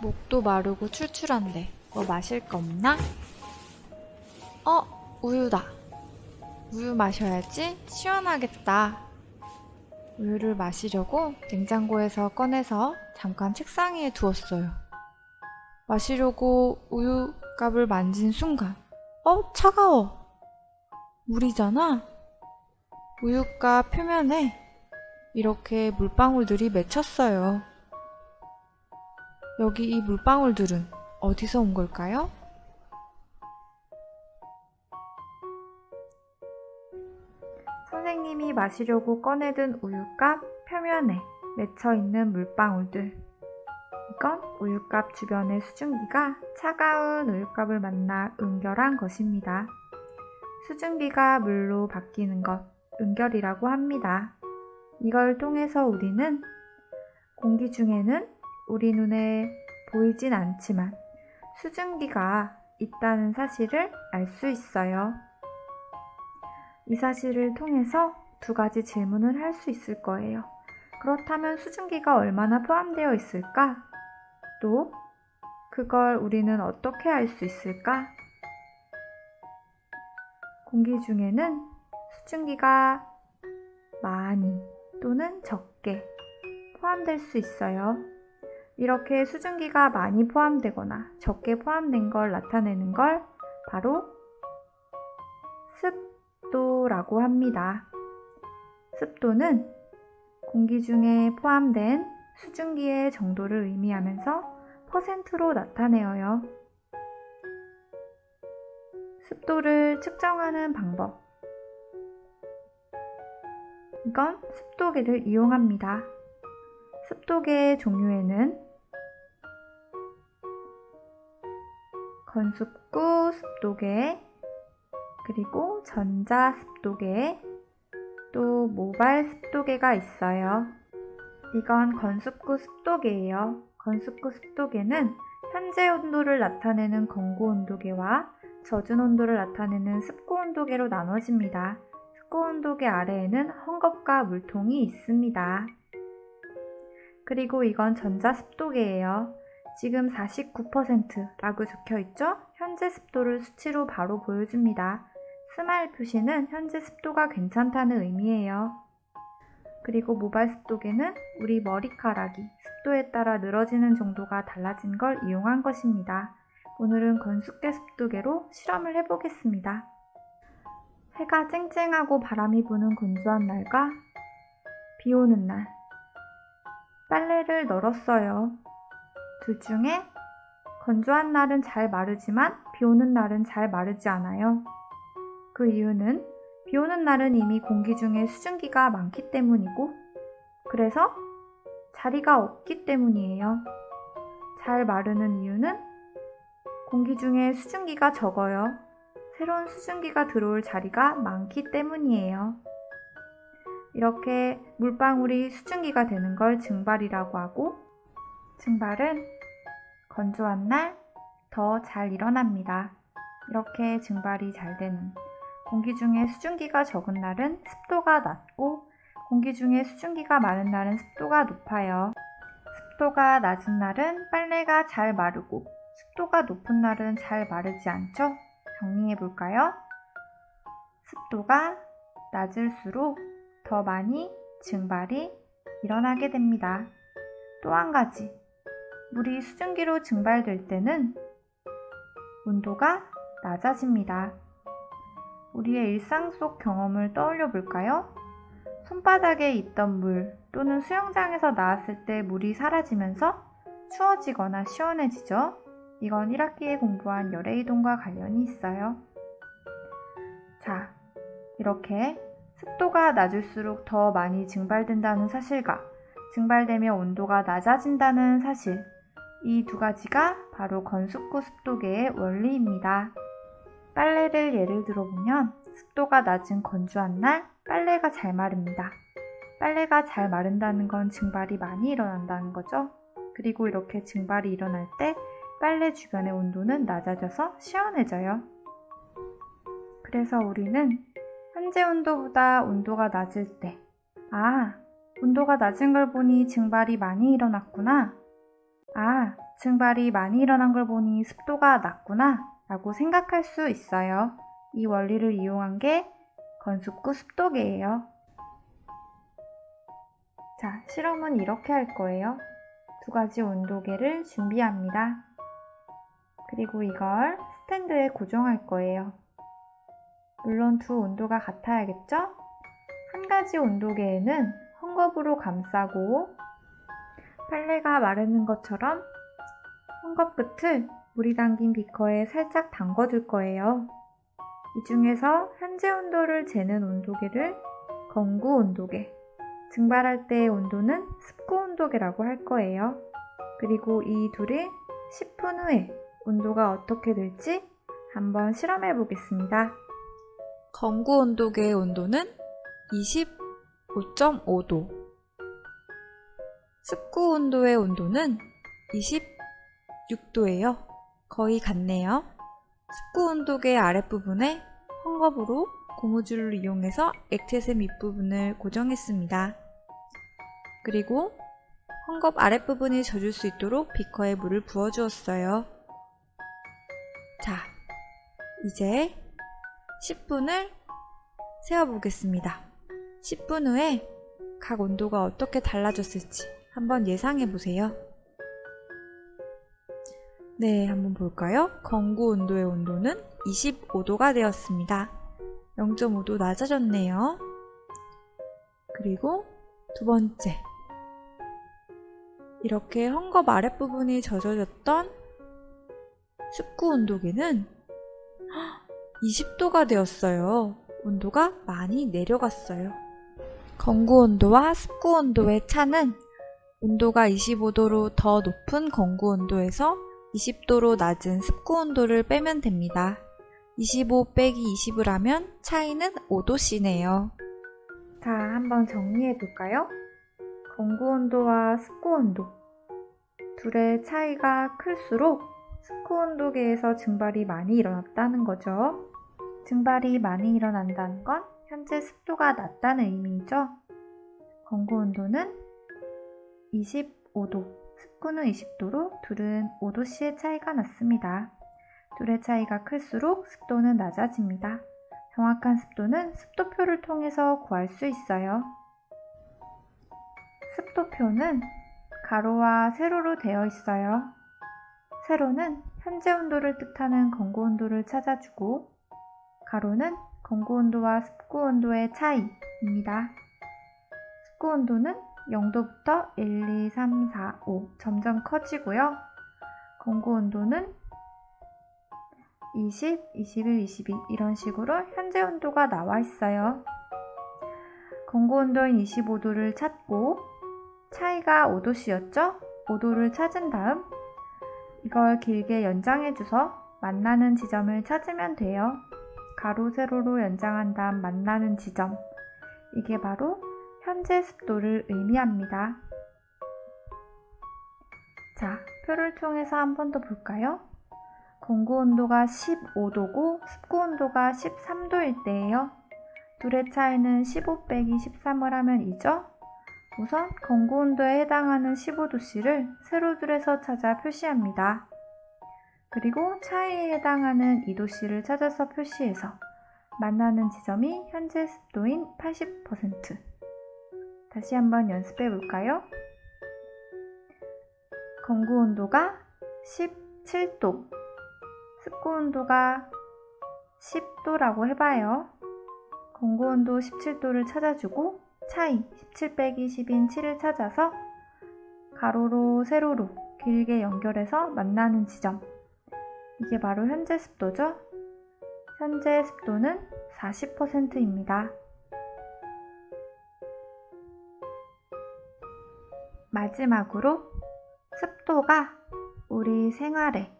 목도 마르고 출출한데 뭐 마실 거 없나? 어, 우유다. 우유 마셔야지 시원하겠다. 우유를 마시려고 냉장고에서 꺼내서 잠깐 책상 위에 두었어요. 마시려고 우유값을 만진 순간, 어, 차가워. 물이잖아? 우유값 표면에 이렇게 물방울들이 맺혔어요. 여기 이 물방울들은 어디서 온 걸까요? 선생님이 마시려고 꺼내든 우유값 표면에 맺혀 있는 물방울들. 이건 우유값 주변의 수증기가 차가운 우유값을 만나 응결한 것입니다. 수증기가 물로 바뀌는 것, 응결이라고 합니다. 이걸 통해서 우리는 공기 중에는 우리 눈에 보이진 않지만 수증기가 있다는 사실을 알 수 있어요. 이 사실을 통해서 두 가지 질문을 할 수 있을 거예요. 그렇다면 수증기가 얼마나 포함되어 있을까? 또, 그걸 우리는 어떻게 알 수 있을까? 공기 중에는 수증기가 많이 또는 적게 포함될 수 있어요. 이렇게 수증기가 많이 포함되거나 적게 포함된 걸 나타내는 걸 바로 습도라고 합니다. 습도는 공기 중에 포함된 수증기의 정도를 의미하면서 퍼센트로 나타내어요. 습도를 측정하는 방법. 이건 습도계를 이용합니다. 습도계의 종류에는 건습구 습도계, 그리고 전자 습도계, 또 모발 습도계가 있어요. 이건 건습구 습도계예요. 건습구 습도계는 현재 온도를 나타내는 건고 온도계와 젖은 온도를 나타내는 습고 온도계로 나눠집니다. 습고 온도계 아래에는 헝겊과 물통이 있습니다. 그리고 이건 전자 습도계예요. 지금 49%라고 적혀 있죠? 현재 습도를 수치로 바로 보여줍니다. 스마일 표시는 현재 습도가 괜찮다는 의미예요. 그리고 모발 습도계는 우리 머리카락이 습도에 따라 늘어지는 정도가 달라진 걸 이용한 것입니다. 오늘은 건숙계 습도계로 실험을 해보겠습니다. 해가 쨍쨍하고 바람이 부는 건조한 날과 비 오는 날. 빨래를 널었어요. 둘 중에 건조한 날은 잘 마르지만 비 오는 날은 잘 마르지 않아요. 그 이유는 비 오는 날은 이미 공기 중에 수증기가 많기 때문이고, 그래서 자리가 없기 때문이에요. 잘 마르는 이유는 공기 중에 수증기가 적어요. 새로운 수증기가 들어올 자리가 많기 때문이에요. 이렇게 물방울이 수증기가 되는 걸 증발이라고 하고, 증발은 건조한 날 더 잘 일어납니다. 이렇게 증발이 잘 되는 공기 중에 수증기가 적은 날은 습도가 낮고 공기 중에 수증기가 많은 날은 습도가 높아요. 습도가 낮은 날은 빨래가 잘 마르고 습도가 높은 날은 잘 마르지 않죠? 정리해 볼까요? 습도가 낮을수록 더 많이 증발이 일어나게 됩니다. 또 한 가지, 물이 수증기로 증발될 때는 온도가 낮아집니다. 우리의 일상 속 경험을 떠올려 볼까요? 손바닥에 있던 물 또는 수영장에서 나왔을 때 물이 사라지면서 추워지거나 시원해지죠? 이건 1학기에 공부한 열의 이동과 관련이 있어요. 자, 이렇게 습도가 낮을수록 더 많이 증발된다는 사실과 증발되며 온도가 낮아진다는 사실, 이 두 가지가 바로 건숙구 습도계의 원리입니다. 빨래를 예를 들어보면 습도가 낮은 건조한 날 빨래가 잘 마릅니다. 빨래가 잘 마른다는 건 증발이 많이 일어난다는 거죠. 그리고 이렇게 증발이 일어날 때 빨래 주변의 온도는 낮아져서 시원해져요. 그래서 우리는 현재 온도보다 온도가 낮을 때, 아, 온도가 낮은 걸 보니 증발이 많이 일어났구나. 아, 증발이 많이 일어난 걸 보니 습도가 낮구나 라고 생각할 수 있어요. 이 원리를 이용한 게 건숙구 습도계예요. 자, 실험은 이렇게 할 거예요. 두 가지 온도계를 준비합니다. 그리고 이걸 스탠드에 고정할 거예요. 물론 두 온도가 같아야겠죠? 한 가지 온도계에는 헝겊으로 감싸고 빨래가 마르는 것처럼 헝겊 끝을 물이 담긴 비커에 살짝 담궈둘 거예요. 이 중에서 현재 온도를 재는 온도계를 건구 온도계, 증발할 때의 온도는 습구 온도계라고 할 거예요. 그리고 이 둘이 10분 후에 온도가 어떻게 될지 한번 실험해 보겠습니다. 건구 온도계의 온도는 25.5도. 습구 온도의 온도는 26도예요. 거의 같네요. 습구 온도계 아랫부분에 헝겊으로 고무줄을 이용해서 액체샘 윗부분을 고정했습니다. 그리고 헝겊 아랫부분이 젖을 수 있도록 비커에 물을 부어주었어요. 자, 이제 10분을 세어보겠습니다. 10분 후에 각 온도가 어떻게 달라졌을지 한번 예상해 보세요. 네, 한번 볼까요? 건구 온도의 온도는 25도가 되었습니다. 0.5도 낮아졌네요. 그리고 두 번째. 이렇게 헝겊 아랫부분이 젖어졌던 습구 온도계는 20도가 되었어요. 온도가 많이 내려갔어요. 건구 온도와 습구 온도의 차는 온도가 25도로 더 높은 건구 온도에서 20도로 낮은 습구 온도를 빼면 됩니다. 25 빼기 20을 하면 차이는 5도씨네요. 자, 한번 정리해 볼까요? 건구 온도와 습구 온도. 둘의 차이가 클수록 습구 온도계에서 증발이 많이 일어났다는 거죠. 증발이 많이 일어난다는 건 현재 습도가 낮다는 의미이죠. 건구 온도는 25도, 습구는 20도로 둘은 5도씨의 차이가 났습니다. 둘의 차이가 클수록 습도는 낮아집니다. 정확한 습도는 습도표를 통해서 구할 수 있어요. 습도표는 가로와 세로로 되어 있어요. 세로는 현재 온도를 뜻하는 건고 온도를 찾아주고 가로는 건고 온도와 습구 온도의 차이입니다. 습구 온도는 0도부터 1, 2, 3, 4, 5 점점 커지고요. 건고 온도는 20, 21, 22 이런 식으로 현재 온도가 나와 있어요. 건고 온도인 25도를 찾고 차이가 5도씨였죠? 5도를 찾은 다음 이걸 길게 연장해줘서 만나는 지점을 찾으면 돼요. 가로, 세로로 연장한 다음 만나는 지점. 이게 바로 현재 습도를 의미합니다. 자, 표를 통해서 한 번 더 볼까요? 공구 온도가 15도고 습구 온도가 13도일 때예요. 둘의 차이는 15 빼기 13을 하면 2죠? 우선 건구 온도에 해당하는 15도씨를 세로줄에서 찾아 표시합니다. 그리고 차이에 해당하는 2도씨를 찾아서 표시해서 만나는 지점이 현재 습도인 80%. 다시 한번 연습해 볼까요? 건구 온도가 17도, 습구 온도가 10도라고 해봐요. 건구 온도 17도를 찾아주고 차이 17 빼기 10인 7을 찾아서 가로로 세로로 길게 연결해서 만나는 지점. 이게 바로 현재 습도죠? 현재 습도는 40%입니다. 마지막으로 습도가 우리 생활에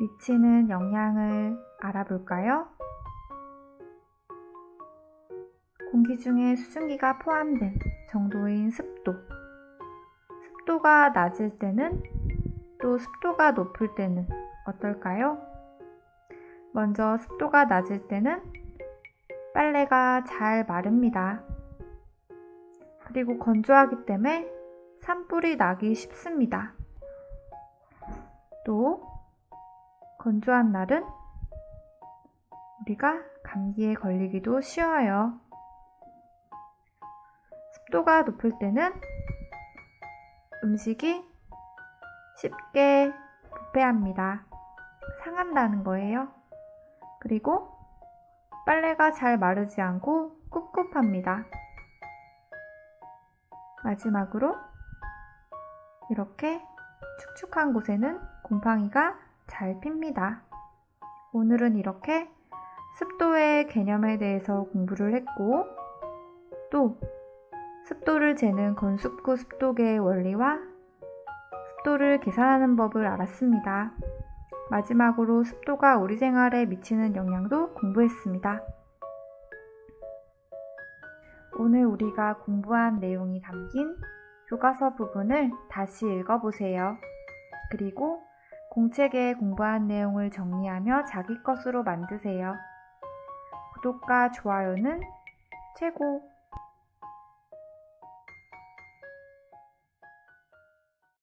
미치는 영향을 알아볼까요? 공기 중에 수증기가 포함된 정도인 습도. 습도가 낮을 때는 또 습도가 높을 때는 어떨까요? 먼저 습도가 낮을 때는 빨래가 잘 마릅니다. 그리고 건조하기 때문에 산불이 나기 쉽습니다. 또 건조한 날은 우리가 감기에 걸리기도 쉬워요. 습도가 높을 때는 음식이 쉽게 부패합니다. 상한다는 거예요. 그리고 빨래가 잘 마르지 않고 꿉꿉합니다. 마지막으로 이렇게 축축한 곳에는 곰팡이가 잘 핍니다. 오늘은 이렇게 습도의 개념에 대해서 공부를 했고 또 습도를 재는 건습구 습도계의 원리와 습도를 계산하는 법을 알았습니다. 마지막으로 습도가 우리 생활에 미치는 영향도 공부했습니다. 오늘 우리가 공부한 내용이 담긴 교과서 부분을 다시 읽어보세요. 그리고 공책에 공부한 내용을 정리하며 자기 것으로 만드세요. 구독과 좋아요는 최고!